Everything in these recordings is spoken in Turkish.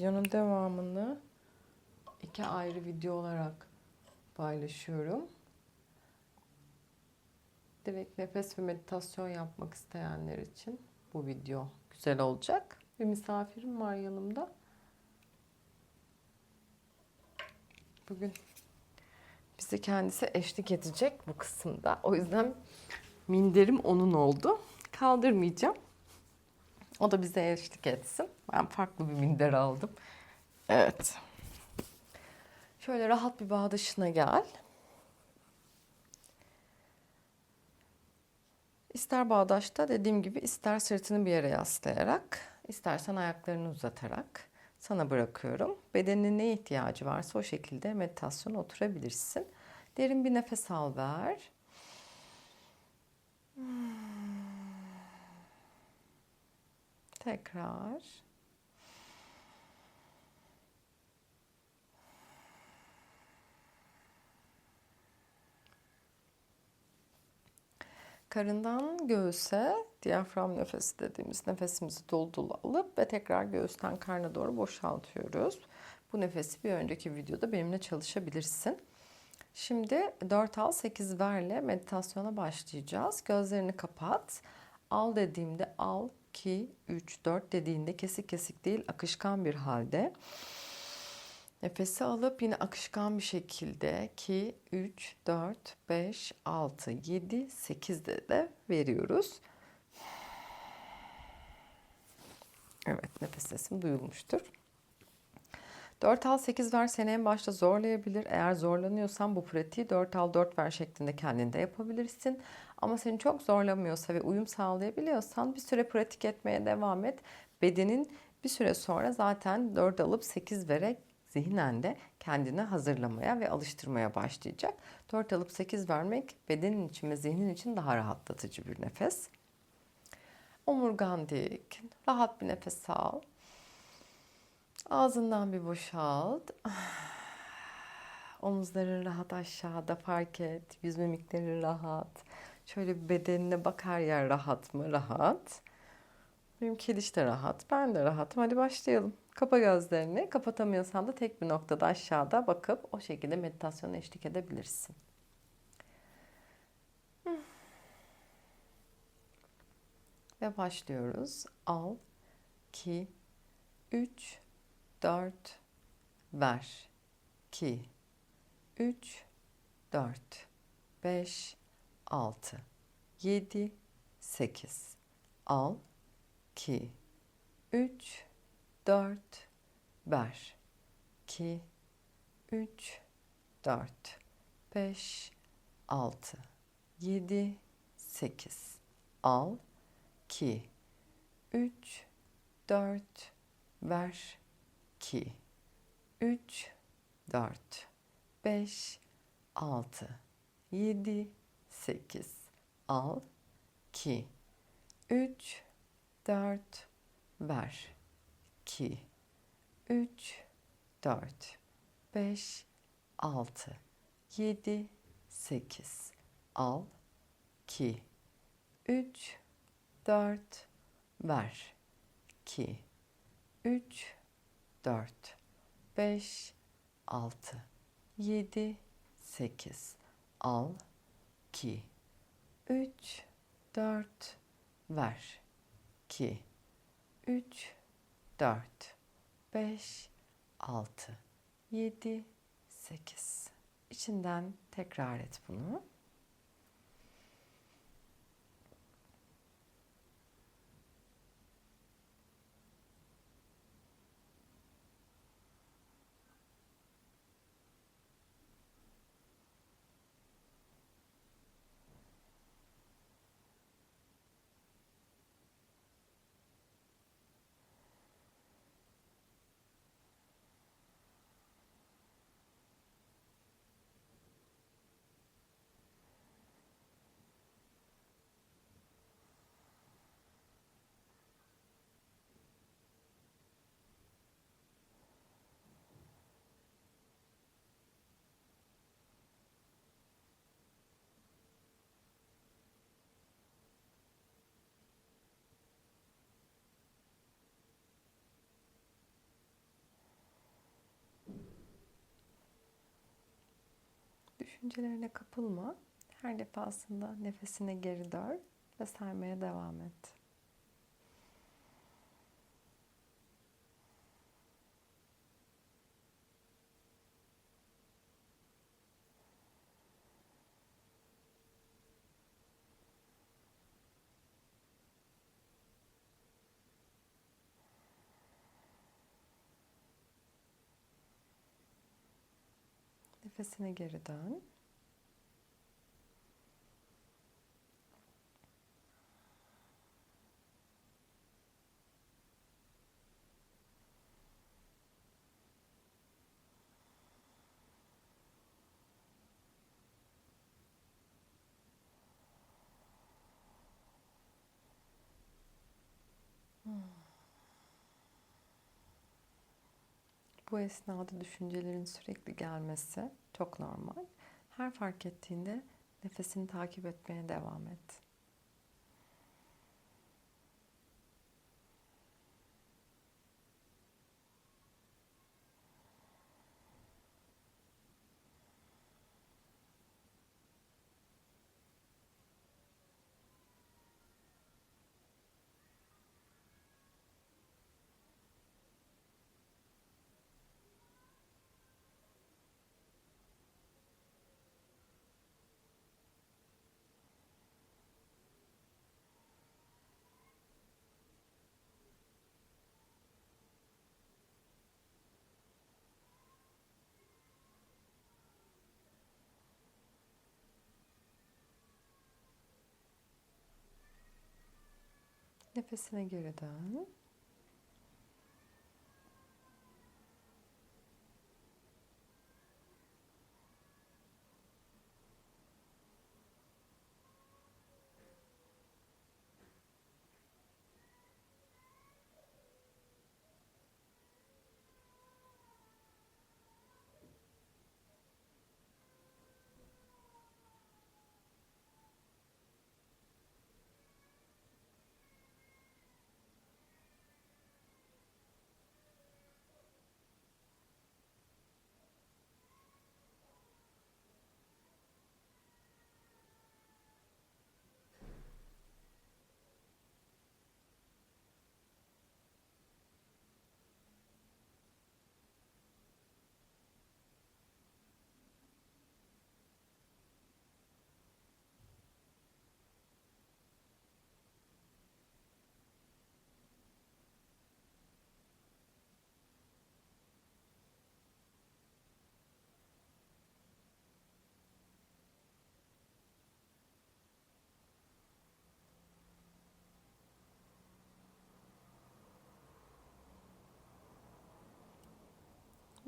videonun devamını iki ayrı video olarak paylaşıyorum. Direkt nefes ve meditasyon yapmak isteyenler için bu video güzel olacak. Bir misafirim var yanımda. Bugün bize kendisi eşlik edecek bu kısımda. O yüzden minderim onun oldu. Kaldırmayacağım. O da bize eşlik etsin. Ben farklı bir minder aldım. Evet. Şöyle rahat bir bağdaşına gel. İster bağdaşta dediğim gibi ister sırtını bir yere yaslayarak, istersen ayaklarını uzatarak sana bırakıyorum. Bedeninin ne ihtiyacı varsa o şekilde meditasyona oturabilirsin. Derin bir nefes al ver. Tekrar. Karından göğüse diyafram nefesi dediğimiz nefesimizi dolu dolu alıp ve tekrar göğüsten karna doğru boşaltıyoruz. Bu nefesi bir önceki videoda benimle çalışabilirsin. Şimdi 4 al 8 verle meditasyona başlayacağız. Gözlerini kapat. Al dediğimde al 2 3 4 dediğinde kesik kesik değil akışkan bir halde. Nefesi alıp yine akışkan bir şekilde 2, 3, 4, 5, 6, 7, 8'de de veriyoruz. Evet nefes sesim duyulmuştur. 4 al 8 ver seni en başta zorlayabilir. Eğer zorlanıyorsan bu pratiği 4 al 4 ver şeklinde kendinde yapabilirsin. Ama seni çok zorlamıyorsa ve uyum sağlayabiliyorsan bir süre pratik etmeye devam et. Bedenin bir süre sonra zaten 4 alıp 8 vererek zihnen de kendini hazırlamaya ve alıştırmaya başlayacak. 4 alıp 8 vermek bedenin için ve zihnin için daha rahatlatıcı bir nefes. Omurgan dik, rahat bir nefes al. Ağzından bir boşalt. Omuzların rahat aşağıda fark et. Yüz mimikleri rahat. Şöyle bir bedenine bak her yer rahat mı? Rahat. Benim kediş de rahat. Ben de rahatım. Hadi başlayalım. Kapa gözlerini. Kapatamıyorsan da tek bir noktada aşağıda bakıp o şekilde meditasyona eşlik edebilirsin. Ve başlıyoruz. Al, 2, 3, 4, ver. 2, 3, 4, 5, 6, 7, 8. Al, 2, 3, 4, ver. 2, 3, 4, 5, 6, 7, 8. Al, 2, 3, 4, ver. 2, 3, 4, 5, 6, 7, 8. Al, 2, 3, 4, ver. 2, 3, 4, 5, 6, 7, 8. Al, 2, 3, 4, ver. 2, 3, 4, 5, 6, 7, 8. Al, 2, 3, 4, ver. 2, 3, 4, 5, 6, 7, 8. İçinden tekrar et bunu. Düşüncelerine kapılma. Her defasında nefesine geri dön ve saymaya devam et. Nefesine geri dön. Bu esnada düşüncelerin sürekli gelmesi çok normal. Her fark ettiğinde nefesini takip etmeye devam et. Nefesine geri dön.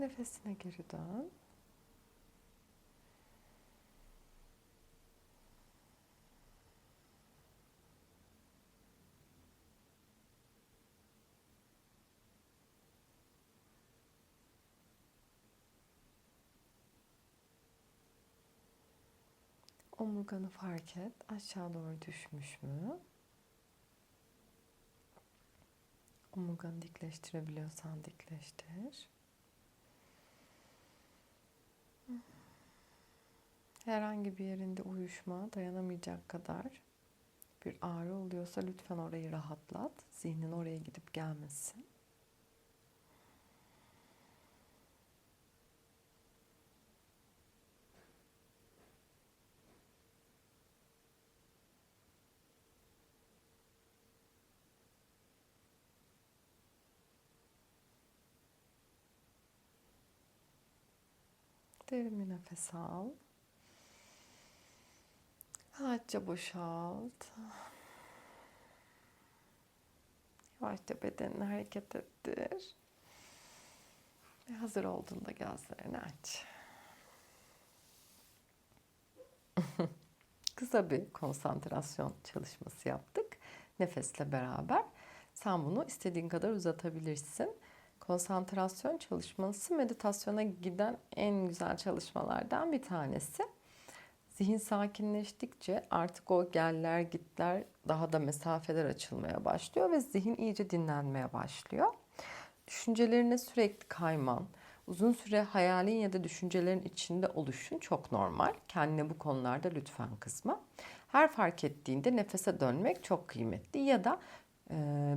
Nefesine geri dön. Omurganı fark et. Aşağı doğru düşmüş mü? Omurganı dikleştirebiliyorsan dikleştir. Herhangi bir yerinde uyuşma, dayanamayacak kadar bir ağrı oluyorsa lütfen orayı rahatlat. Zihnin oraya gidip gelmesin. Derin bir nefes al. Rahatça boşalt. Yavaşça bedenini hareket ettir. Ve hazır olduğunda gözlerini aç. Kısa bir konsantrasyon çalışması yaptık. Nefesle beraber. Sen bunu istediğin kadar uzatabilirsin. Konsantrasyon çalışması meditasyona giden en güzel çalışmalardan bir tanesi. Zihin sakinleştikçe artık o geller gitler daha da mesafeler açılmaya başlıyor ve zihin iyice dinlenmeye başlıyor. Düşüncelerine sürekli kayman, Uzun süre hayalin ya da düşüncelerin içinde oluşun çok normal. Kendine bu konularda lütfen kızma. Her fark ettiğinde nefese dönmek çok kıymetli ya da e,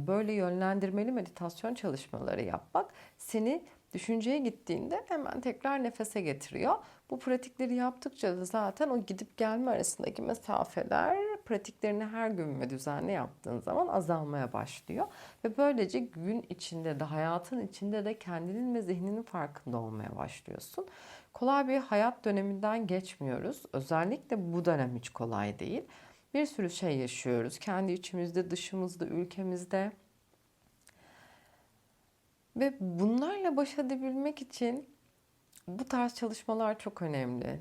böyle yönlendirmeli meditasyon çalışmaları yapmak seni düşünceye gittiğinde hemen tekrar nefese getiriyor. Bu pratikleri yaptıkça da zaten o gidip gelme arasındaki mesafeler pratiklerini her gün ve düzenli yaptığın zaman azalmaya başlıyor. Ve böylece gün içinde de hayatın içinde de kendinin ve zihninin farkında olmaya başlıyorsun. Kolay bir hayat döneminden geçmiyoruz. Özellikle bu dönem hiç kolay değil. Bir sürü şey yaşıyoruz. Kendi içimizde, dışımızda, ülkemizde. Ve bunlarla baş edebilmek için bu tarz çalışmalar çok önemli.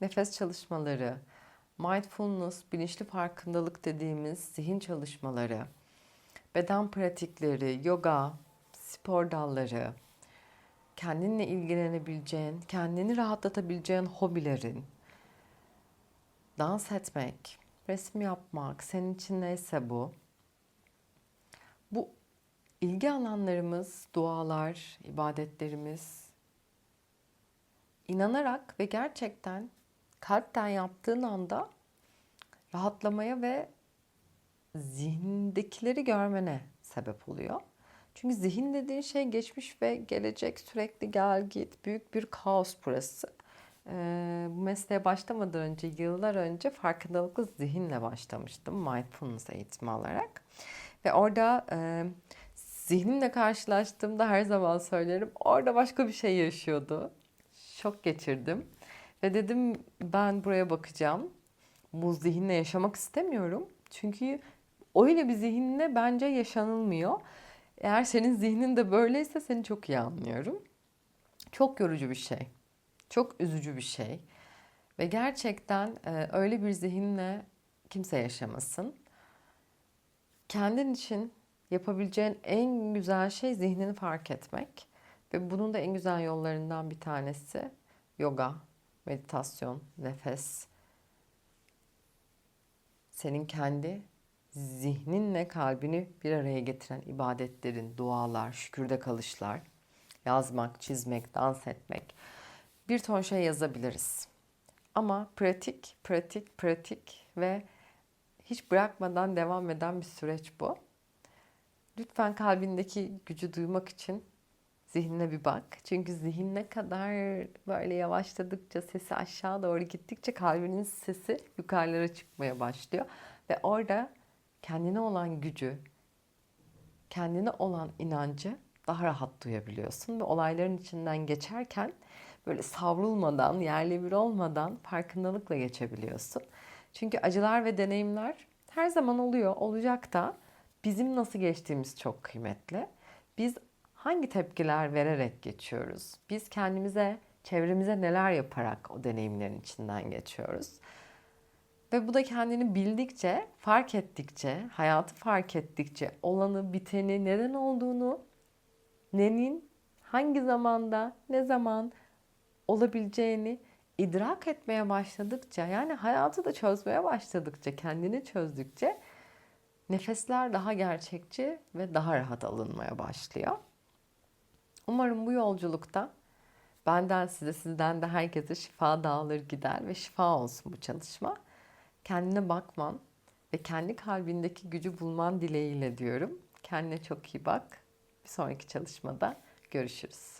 Nefes çalışmaları, mindfulness, bilinçli farkındalık dediğimiz zihin çalışmaları, beden pratikleri, yoga, spor dalları, kendinle ilgilenebileceğin, kendini rahatlatabileceğin hobilerin, dans etmek, resim yapmak, senin için neyse bu. Bu ilgi alanlarımız, dualar, ibadetlerimiz inanarak ve gerçekten kalpten yaptığın anda rahatlamaya ve zihnindekileri görmene sebep oluyor. Çünkü zihin dediğin şey geçmiş ve gelecek sürekli gel git büyük bir kaos burası. Ee, bu mesleğe başlamadan önce yıllar önce farkındalıklı zihinle başlamıştım mindfulness eğitimi alarak. Ve orada e, zihnimle karşılaştığımda her zaman söylerim orada başka bir şey yaşıyordu. Şok geçirdim. Ve dedim ben buraya bakacağım. Bu zihinle yaşamak istemiyorum. Çünkü öyle bir zihinle bence yaşanılmıyor. Eğer senin zihnin de böyleyse seni çok iyi anlıyorum. Çok yorucu bir şey. Çok üzücü bir şey. Ve gerçekten e, öyle bir zihinle kimse yaşamasın. Kendin için yapabileceğin en güzel şey zihnini fark etmek. Ve bunun da en güzel yollarından bir tanesi yoga, meditasyon, nefes. Senin kendi zihninle kalbini bir araya getiren ibadetlerin, dualar, şükürde kalışlar, yazmak, çizmek, dans etmek. Bir ton şey yazabiliriz. Ama pratik, pratik, pratik ve hiç bırakmadan devam eden bir süreç bu. Lütfen kalbindeki gücü duymak için zihnine bir bak. Çünkü zihin ne kadar böyle yavaşladıkça, sesi aşağı doğru gittikçe kalbinin sesi yukarılara çıkmaya başlıyor. Ve orada kendine olan gücü, kendine olan inancı daha rahat duyabiliyorsun. Ve olayların içinden geçerken böyle savrulmadan, yerli bir olmadan farkındalıkla geçebiliyorsun. Çünkü acılar ve deneyimler her zaman oluyor, olacak da bizim nasıl geçtiğimiz çok kıymetli. Biz hangi tepkiler vererek geçiyoruz? Biz kendimize, çevremize neler yaparak o deneyimlerin içinden geçiyoruz? Ve bu da kendini bildikçe, fark ettikçe, hayatı fark ettikçe, olanı, biteni, neden olduğunu, nenin hangi zamanda, ne zaman olabileceğini idrak etmeye başladıkça, yani hayatı da çözmeye başladıkça, kendini çözdükçe nefesler daha gerçekçi ve daha rahat alınmaya başlıyor. Umarım bu yolculukta benden size, sizden de herkese şifa dağılır gider ve şifa olsun bu çalışma. Kendine bakman ve kendi kalbindeki gücü bulman dileğiyle diyorum. Kendine çok iyi bak. Bir sonraki çalışmada görüşürüz.